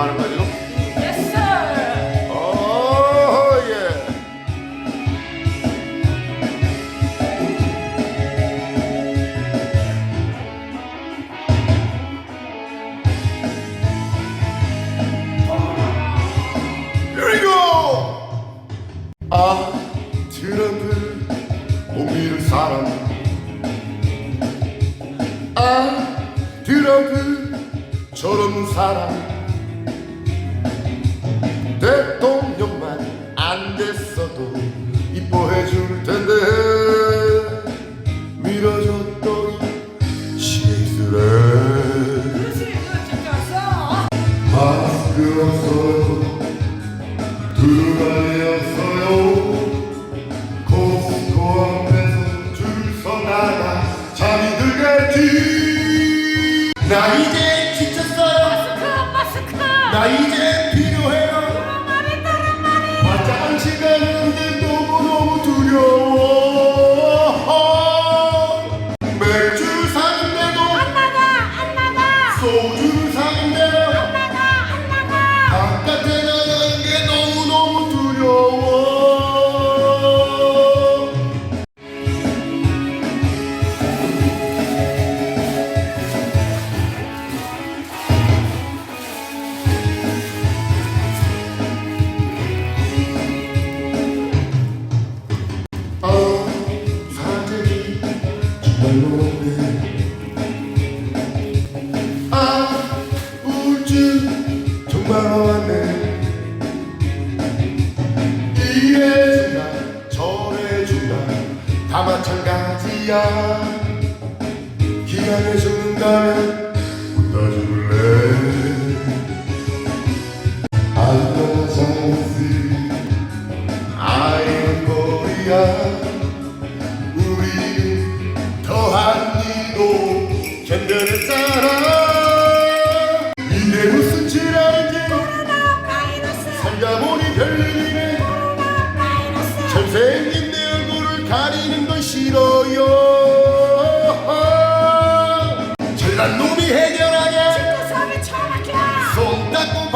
하는 거야 지금? Yes, sir. 오 예. Here we go. 아 트럼프 못 믿을 사람 아 트럼프 저런 사람 안 됐어도 이뻐해 줄 텐데 밀어줬더니 시스레 그렇지, 그거 진짜 왔어. 마스크 없어요. 두루마리 없어요. 코스코 앞에서 줄 서다가 잠이 들겠지. 나 이제 아 우울증 정말 왔네. 이래 준다 저래 준다. 다 마찬가지야. 기간에 죽는다면 일도 견뎌냈잖아 이게. 무슨 질환인지 살다 보니 별일이네. 잘생긴 내 얼굴을 가리는 건 싫어요. 잘난 놈이 해결하냐. 손 닦고